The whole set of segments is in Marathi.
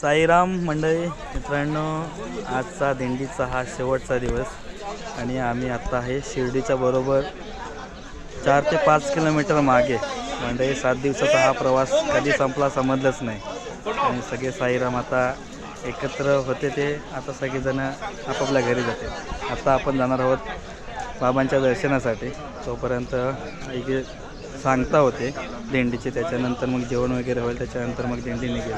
साईराम मंडळी मित्रांनो आजचा दिंडीचा हा शेवटचा दिवस आणि आम्ही आत्ता आहे शिर्डीच्या बरोबर चार ते पाच किलोमीटर मागे. म्हणजे सात दिवसाचा हा प्रवास कधी संपला समजलंच नाही. आणि सगळे साईराम आता एकत्र होते ते आता सगळेजण आपापल्या घरी जाते. आता आपण जाणार आहोत बाबांच्या दर्शनासाठी. तोपर्यंत इथे सांगता होते दिंडीचे त्याच्यानंतर मग जेवण वगैरे होईल त्याच्यानंतर मग दिंडी निघेल.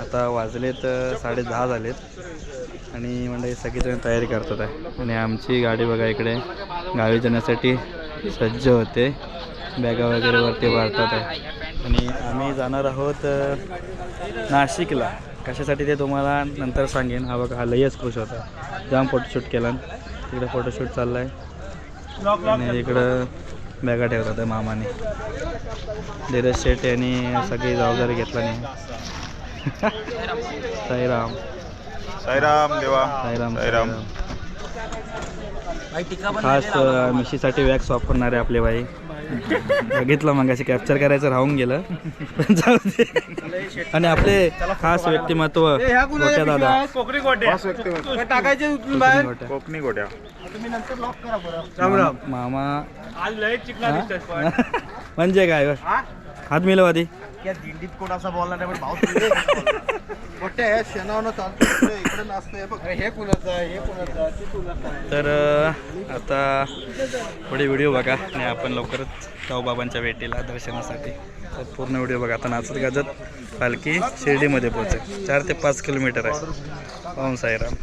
आता वाजलेत साडे दहा झालेत आणि म्हणजे सगळेजण तयारी करतात आहे. आणि आमची गाडी बघा इकडे गावी जाण्यासाठी सज्ज होते. बॅगा वगैरे वरती वाढतात आहे. आणि आम्ही जाणार आहोत नाशिकला. कशासाठी ते तुम्हाला नंतर सांगेन. हा बघा हा लयच खुश होता. जाम फोटोशूट केला. तिकडे फोटोशूट चालला आहे आणि इकडं बॅगा ठेवतात मामाने. धीरज शेट यांनी सगळी जबाबदारी घेतला नाही साईराम. साईराम देवा. साईराम साईराम. खास मिशीसाठी वॅक्स वापरणारे आपले बाई बघितलं मग अशी कॅप्चर करायचं राहून गेलं. आणि आपले खास व्यक्तिमत्व दादा. कोकणी गोट्या. कोकणी गोट्या. राम राम. मामा आज लय चिकना? दिसतोय पण. म्हणजे काय हात मिळव आधी या दिंडीत कोण असा बोलला नाही पण भाऊ तुझे गोट्या आहे शेणावनं चालतो इकडे इकडे नाचतंय बघ. हे कुणाचं आहे? हे कुणाचं आहे? ते कुणाचं आहे? तर अ, आता थोडी व्हिडिओ बघा आणि आपण लवकरच जाऊ बाबांच्या भेटीला दर्शनासाठी. तर पूर्ण व्हिडिओ बघा आता नाचत गाजत पालखी शिर्डीमध्ये पोहोचेल. चार ते पाच किलोमीटर आहे. ओम साईराम.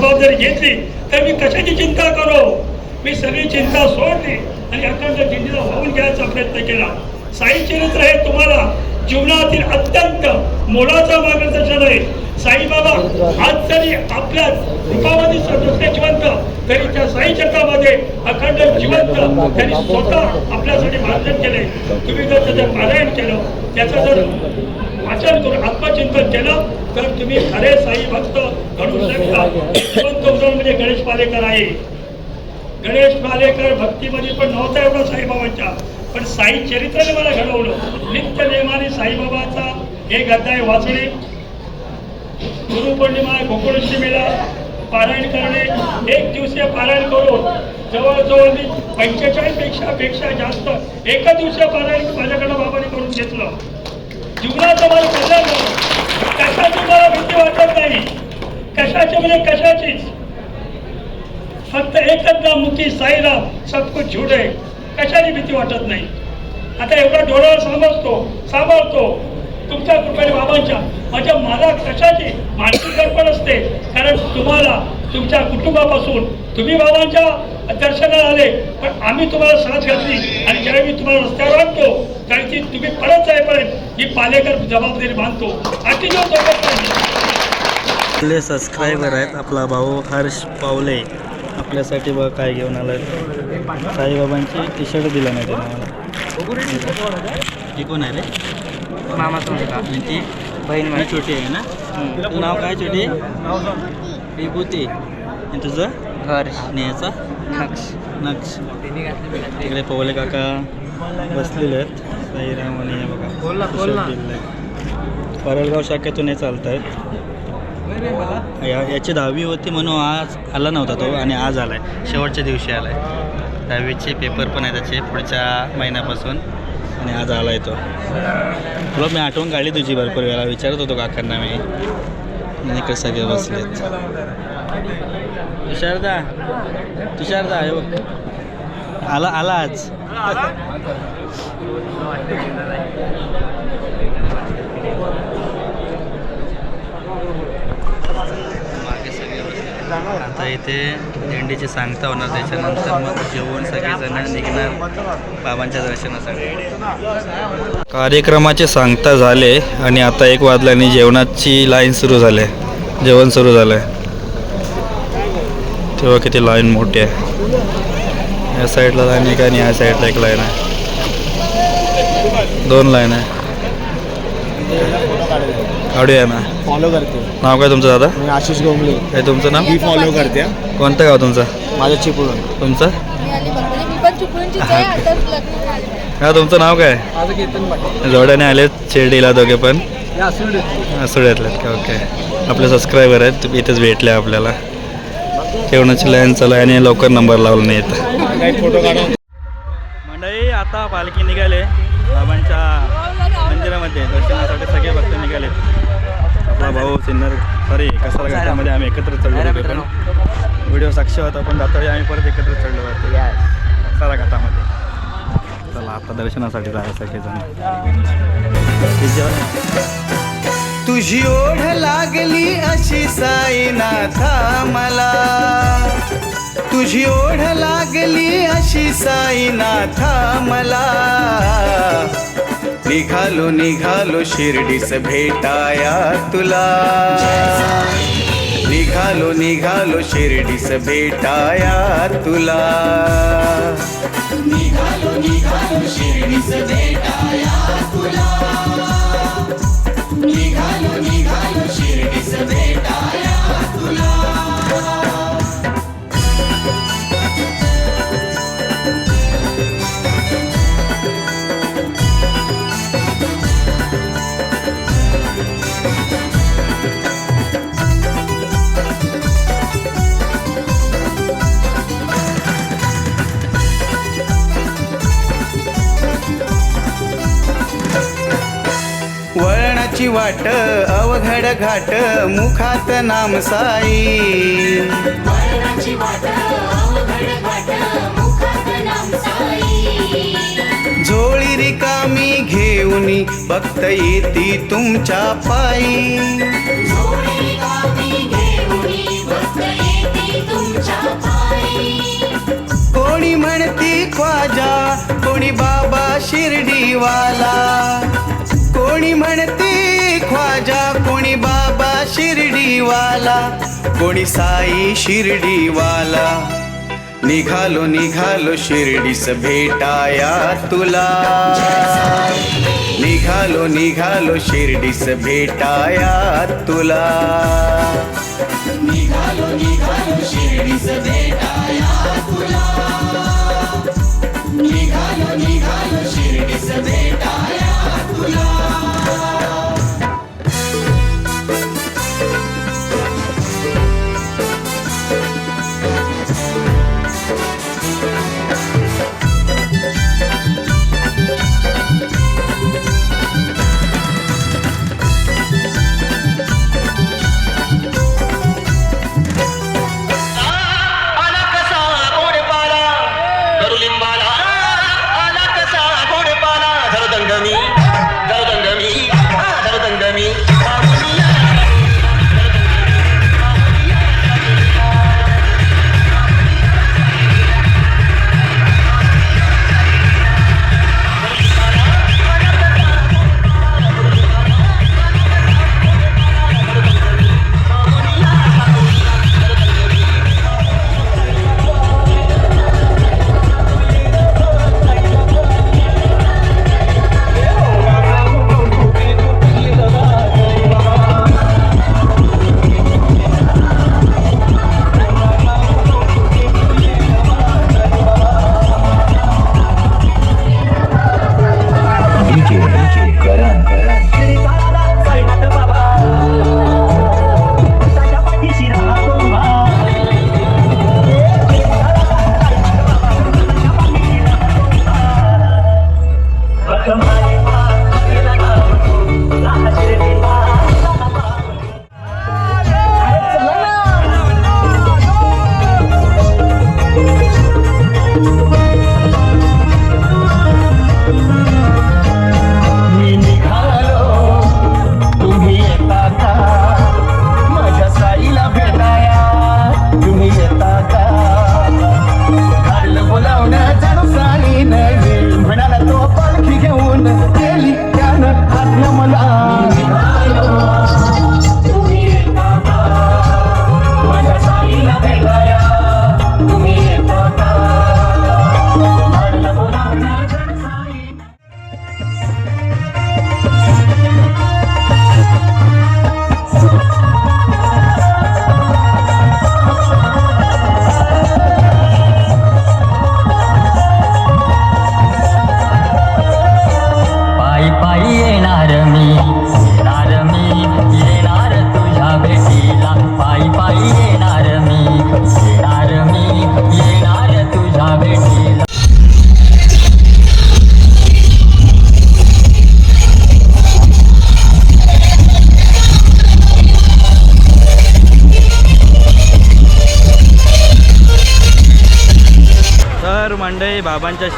जबाबदारी घेतली तर मी कशाची चिंता करू? मी सगळी चिंता सोडली आणि अखंड जिंदीला वाहून घ्यायचा प्रयत्न केला. साई चरित्र हे तुम्हाला जीवनातील अत्यंत मोलाचा मार्गदर्शन आहे. साईबाबा आज जरी आपल्या रूपामध्ये दुसरे जिवंत तरी त्या साई चरित्रामध्ये अखंड जिवंत त्यांनी स्वतः आपल्यासाठी मार्गदर्शन केले तुम्ही जर त्याचं पारायण केलं त्याचं जर वाचन करून आत्मचिंतन केलं तर तुम्ही खरे साई भक्त घडू शकता. जिवंत उदाहरण म्हणजे गणेश पालेकर आहे. गणेश पालेकर भक्तीमध्ये पण नव्हता एवढा साईबाबांच्या पण साई चरित्राने मला घडवलं. नित्य नेमाने साईबाबाचा एक अध्याय वाचणे गुरुपौर्णिमा गोकुळाष्टमीला पारायण करणे एक दिवसीय पारायण करून जवळजवळ मी पंचेचाळीसपेक्षा पेक्षा जास्त एका दिवसीय पारायण माझ्याकडं बाबाने करून घेतलं. जीवनाचं मला कल्याण झालं कशाची मला भीती वाटत नाही. कशाची म्हणजे कशाचीच. फक्त एकच नाम मुखी साईराम सब कुछ आहे कशाची भीती वाटत नाही. आता एवढा डोळ्यावर समजतो सांभाळतो. तुमच्या कृपेने बाबांच्या माझ्या मला कशाची मानसिक गडबड असते? कारण तुम्हाला तुमच्या कुटुंबापासून तुम्ही बाबांच्या दर्शनाला आले पण आम्ही तुम्हाला साथ घातली आणि ज्यावेळी मी तुम्हाला रस्त्यावर आणतो तुम्ही परत जाईपर्यंत ही पालेकर जबाबदारी मानतो. अतिशय आपले सबस्क्रायबर आहेत आपला भाऊ हर्ष पावले. आपल्यासाठी बघ काय घेऊन आलाय. साईबाबांची टी शर्ट दिला नाही त्याने मला ती कोण आहे रे? मामाचा मुलगा. ती? बहीण माझी. छोटी आहे ना? तुझं नाव काय छोटी? विभूती. आणि तुझं? हर्ष. आणि याचा? नक्ष. नक्ष. तिकडे पवले काका बसलेले आहेत. साईराम आणि हे बघा. t-shirt दिलेलं आहे. परळगाव शाखेतून हे चालत आहेत या याची दहावी होती म्हणून आज आला नव्हता तो आणि आज आलाय. शेवटच्या दिवशी आलाय. दहावीचे पेपर पण आहे त्याचे पुढच्या महिन्यापासून. आणि आज आलाय तो. तुला मी आठवण काढली तुझी भरपूर वेळा. विचारत होतो काकांना मी. आणि इकडे सगळे बसलेत. तुषारदा तुषारदा हे बघ. आला आला आज. बसले. आता इथे दिंडीची सांगता होणार त्याच्यानंतर मग जेवण सगळेजण निघणार बाबांच्या दर्शनासाठी. कार्यक्रमाचे सांगता झाले आणि आता एक वाजल्याने जेवणाची लाईन सुरू झाली. आहे जेवण सुरू झालं. आहे तेव्हा किती लाईन मोठी आहे. या साईडला लाईन एक आणि या साईडला एक लाईन आहे. दोन लाईन आहे. काढूया ना. फॉलो करते. नाव काय तुमचं दादा? मी आशिष काय तुमचं नाव? मी फॉलो करते. कोणतं गाव तुमचं? माझ्या चिपळून तुमचं? आली हा तुमचं नाव काय? माझं जोड्याने आलेत शिर्डीला दोघे पण. सुड्यातलेत का ओके. आपले सबस्क्रायबर आहेत तुम्ही इथेच भेटले आपल्याला. जेवणाची लाईन चालू आणि लवकर नंबर लावला नाही येत. मंडळी आता पालखी निघाले. बाबांच्या मंदिरामध्ये दर्शनासाठी सगळे भक्त निघाले आपला भाऊ सिन्नर सॉरी कसारा घाटामध्ये आम्ही एकत्र चढलो होतो पण. व्हिडिओ साक्ष होता पण जाता आम्ही परत एकत्र चढलो होतो कसारा घाटामध्ये. चला आता दर्शनासाठी जायचं सगळेजण तुझी ओढ लागली अशी साईनाथा मला. तुझी ओढ लागली अशी साईनाथा मला. निघालो निघालो शिर्डीस भेटाया तुला. निघालो निघालो शिर्डीस भेटाया तुला. निघालो निघालो शिर्डीस भेटाया तुला. वाट अवघड घाट मुखात नाम साई. झोळी रिकामी घेऊन भक्त येती तुमच्या पायी. जोडी गावी घेऊनी भक्त येते तुमच्या पायी. कोणी म्हणती ख्वाजा कोणी बाबा शिर्डीवाला. कोणी म्हणते ख्वाजा कोणी बाबा शिर्डीवाला कोणी साई शिर्डीवाला. निघालो निघालो शिर्डीस भेटाया तुला. निघालो निघालो शिर्डीस भेटाया तुला. निघालो निघालो शिर्डीस भेटाया तुला. निघालो निघालो शिर्डीस भेटाया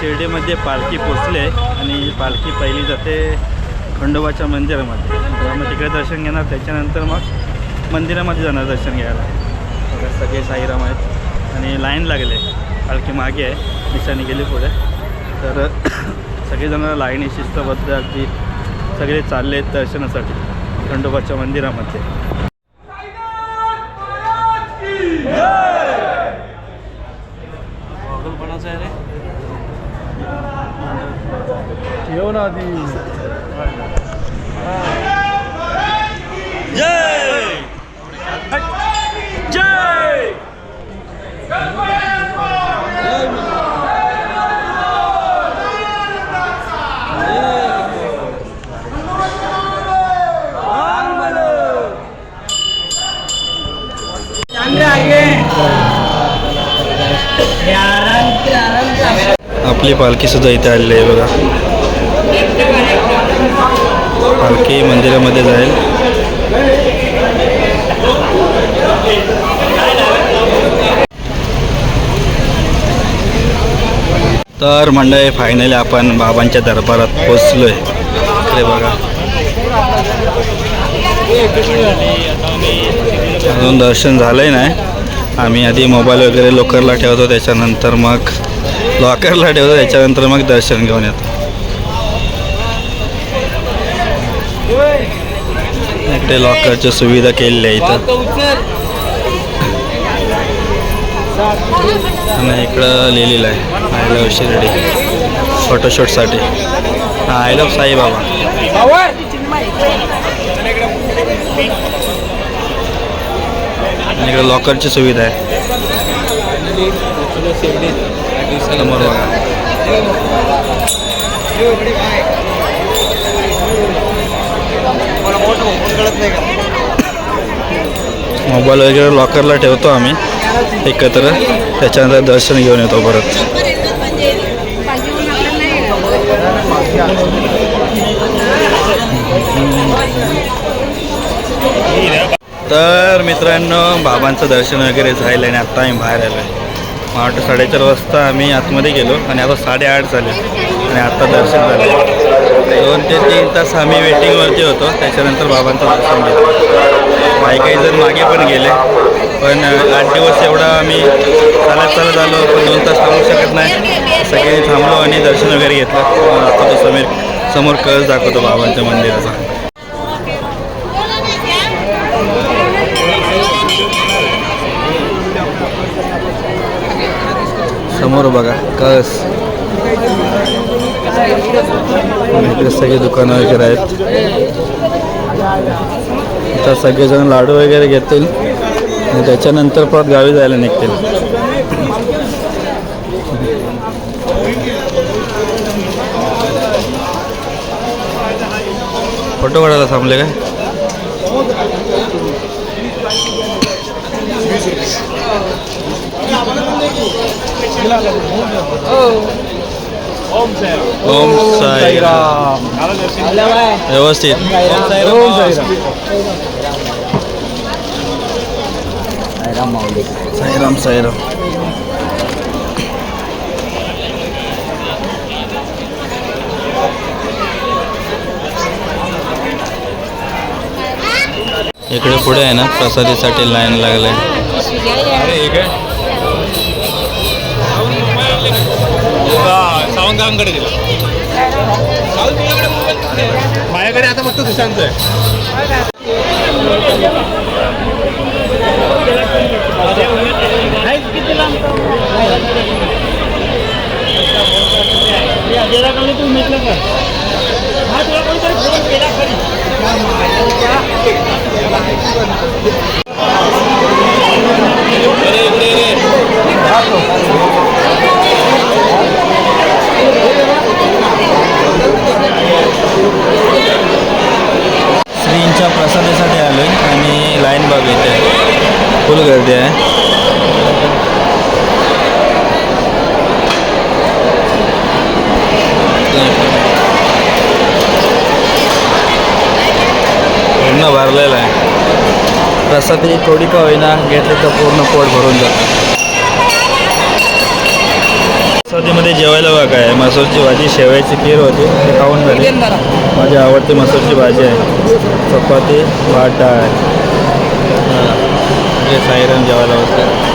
शिर्डीमध्ये पालखी पोचले आणि पालखी पहिली जाते खंडोबाच्या मंदिरामध्ये. मग तिकडे दर्शन घेणार त्याच्यानंतर मग मंदिरामध्ये जाणार दर्शन घ्यायला. बघा सगळे साईराम आहेत आणि लाईन लागले पालखी मागे आहे दिशाने गेली पुढे. तर सगळेजण लाईनी शिस्तबद्ध अगदी सगळे चालले आहेत दर्शनासाठी खंडोबाच्या मंदिरामध्ये. आपली पालखी सुद्धा इथे आलेली आहे बघा. पालखी मंदिरामध्ये जाईल. तर मंडळी फायनली आपण बाबांच्या दरबारात पोचलो आहे इकडे बघा. अजून दर्शन झालंय नाही. आम्ही आधी मोबाईल वगैरे लोकरला ठेवतो त्याच्यानंतर मग लॉकरला ठेवतो त्याच्यानंतर मग दर्शन घेऊन येतो. इकडे लॉकरची सुविधा केलेली आहे इथं. आणि इकडं लिहिलेलं आहे आय लव्ह शिर्डी. फोटोशूटसाठी हां आय लव्ह साईबाबा आणि इकडे लॉकरची सुविधा आहे. समोर बघा मोबाईल वगैरे लॉकरला ठेवतो आम्ही एकत्र. त्याच्यानंतर दर्शन घेऊन येतो परत. तर मित्रांनो बाबांचं दर्शन वगैरे झालं आणि आत्ता आम्ही बाहेर आलो आहे आठ साडेचार वाजता आम्ही आतमध्ये गेलो आणि आता साडेआठ झाले आणि आता दर्शन झालं. दोन ते तीन तास आम्ही वेटिंगवरती होतो त्याच्यानंतर बाबांचं दर्शन घेतलं. काही काही जण मागे पण गेले पण आठ दिवस एवढा आम्ही चालत चालत आलो पण दोन तास थांबू शकत नाही. सगळे थांबलो आणि दर्शन वगैरे घेतलं. आता तो समीर समोर कळस दाखवतो बाबांच्या मंदिराचा. समोर बघा कळस. इकडे सगळे दुकानं वगैरे आहेत. आता सगळेजण लाडू वगैरे घेतील. आणि त्याच्यानंतर परत गावी जायला निघतील. फोटो काढायला थांबले काय? ओम साई व्यवस्थित साईराम साईराम इकडे पुढे आहे ना प्रसादीसाठी लाईन लागलाय. सावंतरावांकडे गेला. माझ्याकडे आता फक्त सुशांत आहे. डेरा तुम्ही म्हटलं का हा तुला कोणतरी फोन केला खरी प्रसादासाठी आलो आहे आणि लाईन बघ इथे फुल गर्दी आहे पूर्ण भरलेलं आहे प्रसादी थोडी का होईना घेतली तर पूर्ण पोट भरून जातं सध्यामध्ये जेवायला बघा काय मसूरची भाजी शेवयाची खीर होती ते खाऊन झाली माझी आवडती मसूरची भाजी आहे चपाती भात डाळ विजय साईराम जवाला